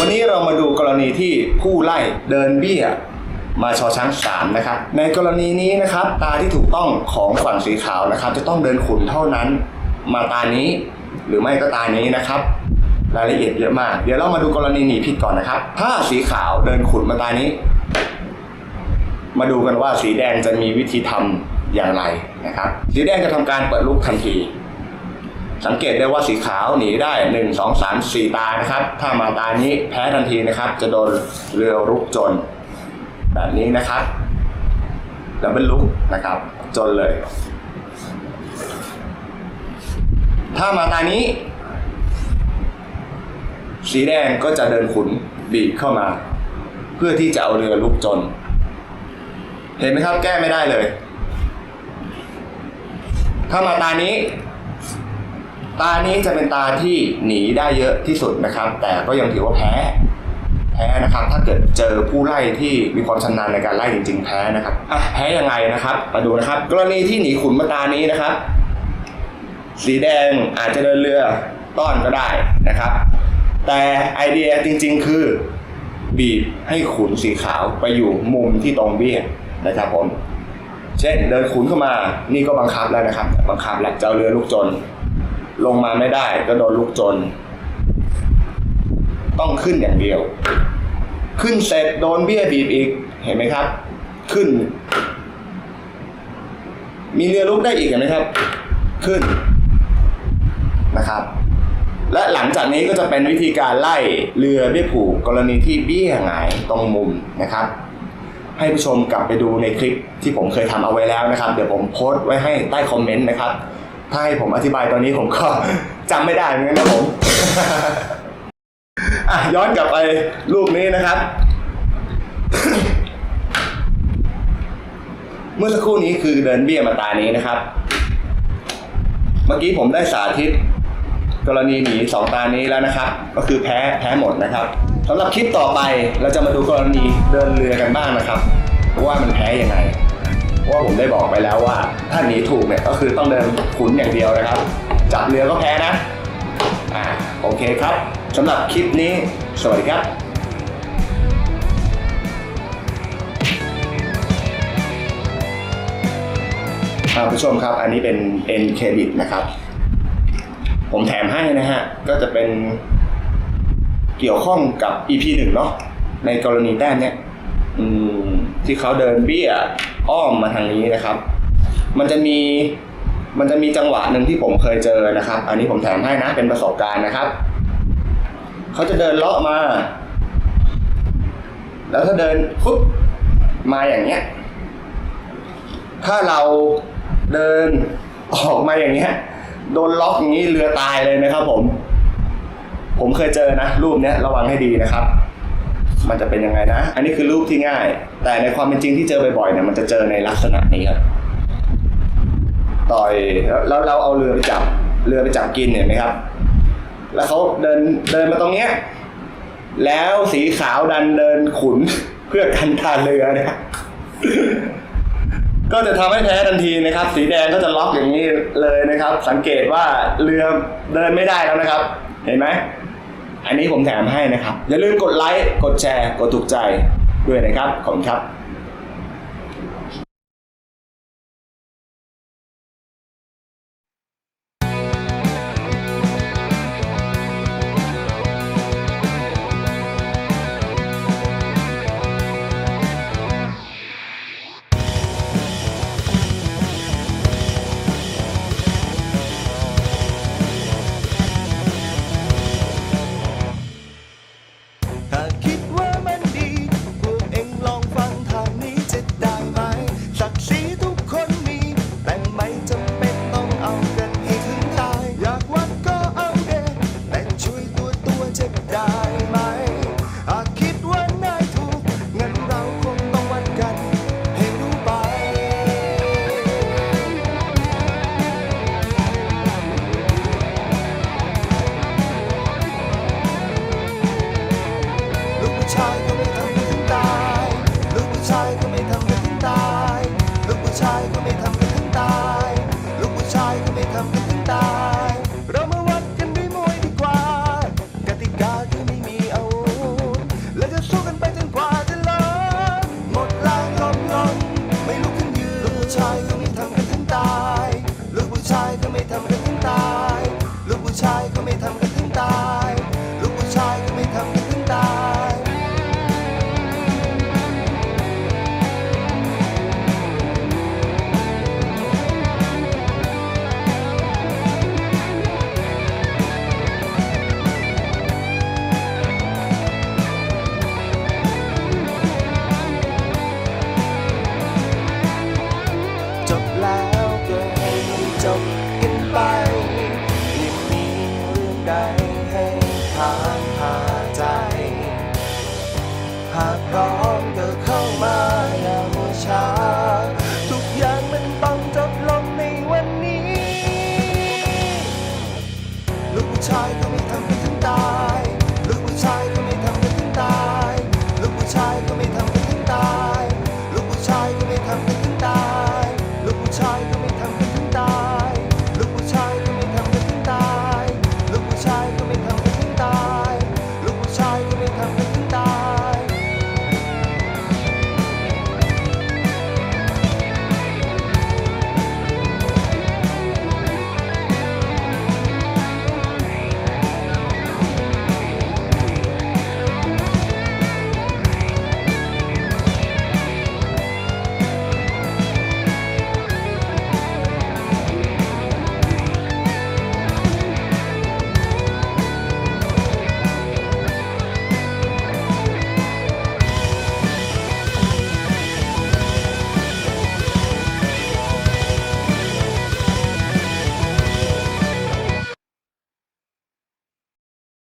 วันนี้เรามาดูกรณีที่ผู้ไล่เดินเบี้ยมาชอช้างสามนะครับ ในกรณีนี้นะครับ ตาที่ถูกต้องของฝั่งสีขาวนะครับ จะต้องเดินขุนเท่านั้น มาตานี้หรือไม่ก็ตานี้นะครับ รายละเอียดเยอะมาก เดี๋ยวเรามาดูกรณีหนีผิดก่อนนะครับ ถ้าสีขาวเดินขุนมาตานี้ มาดูกันว่าสีแดงจะมีวิธีทำอย่างไรนะครับ สีแดงจะทำการเปิดลูกทันที สังเกตได้ว่าสีขาวหนีได้หนึ่งสองสามสี่ตานะครับ ถ้ามาตานี้แพ้ทันทีนะครับ จะโดนเรือรุกจน แบบนี้นะครับดับเบิลลุกนะครับ จนเลย ถ้ามาตานี้ สีแดงก็จะเดินขุนบีบเข้ามา เพื่อที่จะเอาเรือลุกจน เห็นไหมครับแก้ไม่ได้เลย ถ้ามาตานี้ ตานี้จะเป็นตาที่หนีได้เยอะที่สุดนะครับ แต่ก็ยังถือว่าแพ้แพ้นะครับ ถ้าเกิดเจอผู้ไล่ที่มีความชำนาญในการไล่จริง ๆ แพ้นะครับอะแพ้ยังไงนะครับ มาดูนะครับ กรณีที่หนีขุนมาตานี้นะครับ สีแดงอาจจะเดินเรือต้อนก็ได้นะครับ แต่ไอเดียจริง ๆ คือบีบให้ขุนสีขาวไปอยู่มุมที่ตรงเบี้ยนะครับผมเช่นเดินขุนเข้ามานี่ก็บังคับแล้วนะครับ บังคับแล้วจะเอาเรือลูกจน ลงมาไม่ได้ก็โดนลูกจน ต้องขึ้นอย่างเดียว ขึ้นเสร็จโดนเบี้ยบีบอีกเห็นไหมครับ ขึ้น มีเรือลุกได้อีกเห็นไหมครับ ขึ้นนะครับ และหลังจากนี้ก็จะเป็นวิธีการไล่เรือเบี้ยผูกกรณีที่เบี้ยหงายตรงมุมนะครับให้ผู้ชมกลับไปดูในคลิปที่ผมเคยทำเอาไว้แล้วนะครับ เดี๋ยวผมโพสต์ไว้ให้ใต้คอมเมนต์นะครับ ถ้าให้ผมอธิบายตอนนี้ผมก็จำไม่ได้เหมือนกันนะผมอะย้อนกลับไปรูปนี้นะครับ เมื่อสักครู่นี้คือเดินเบี้ยมาตานี้นะครับ เมื่อกี้ผมได้สาธิต กรณีหนีสองตานี้แล้วนะครับ ก็คือแพ้แพ้หมดนะครับสำหรับคลิปต่อไปเราจะมาดูกรณีเดินเรือกันบ้างนะครับ ว่ามันแพ้ยังไง ว่าผมได้บอกไปแล้วว่า ถ้าหนีถูกเนี่ยก็คือต้องเดินขุนอย่างเดียวนะครับ จับเรือก็แพ้นะอ่าโอเคครับสำหรับคลิปนี้ สวัสดีครับท่านผู้ชมครับ อันนี้เป็น end credit นะครับ ผมแถมให้นะฮะ ก็จะเป็นเกี่ยวข้องกับ EP หนึ่งเนาะในกรณีแต้มเนี่ยที่เขาเดินเบี้ย อ้อมมาทางนี้นะครับ มันจะมีมันจะมีจังหวะหนึ่งที่ผมเคยเจอนะครับ อันนี้ผมแถมให้นะเป็นประสบการณ์นะครับ เขาจะเดินเลาะมา แล้วถ้าเดินปุ๊บมาอย่างเงี้ย ถ้าเราเดินออกมาอย่างเงี้ยโดนล็อกอย่างนี้เรือตายเลยนะครับผม ผมเคยเจอนะ รูปเนี้ยระวังให้ดีนะครับ มันจะเป็นยังไงนะ อันนี้คือรูปที่ง่าย แต่ในความเป็นจริงที่เจอบ่อยๆเนี่ยมันจะเจอในลักษณะนี้ครับต่อยแล้วเราเอาเรือไปจับเรือไปจับกินเห็นไหมครับ แล้วเขาเดินเดินมาตรงเนี้ยแล้วสีขาวดันเดินขุนเพื่อกันทานเรือนะครับก็จะทำให้แพ้ทันทีนะครับ สีแดงก็จะล็อกอย่างนี้เลยนะครับ สังเกตว่าเรือเดินไม่ได้แล้วนะครับ เห็นไหม อันนี้ผมแถมให้นะครับ อย่าลืมกดไลค์ กดแชร์ กดถูกใจด้วยนะครับ ขอบคุณครับ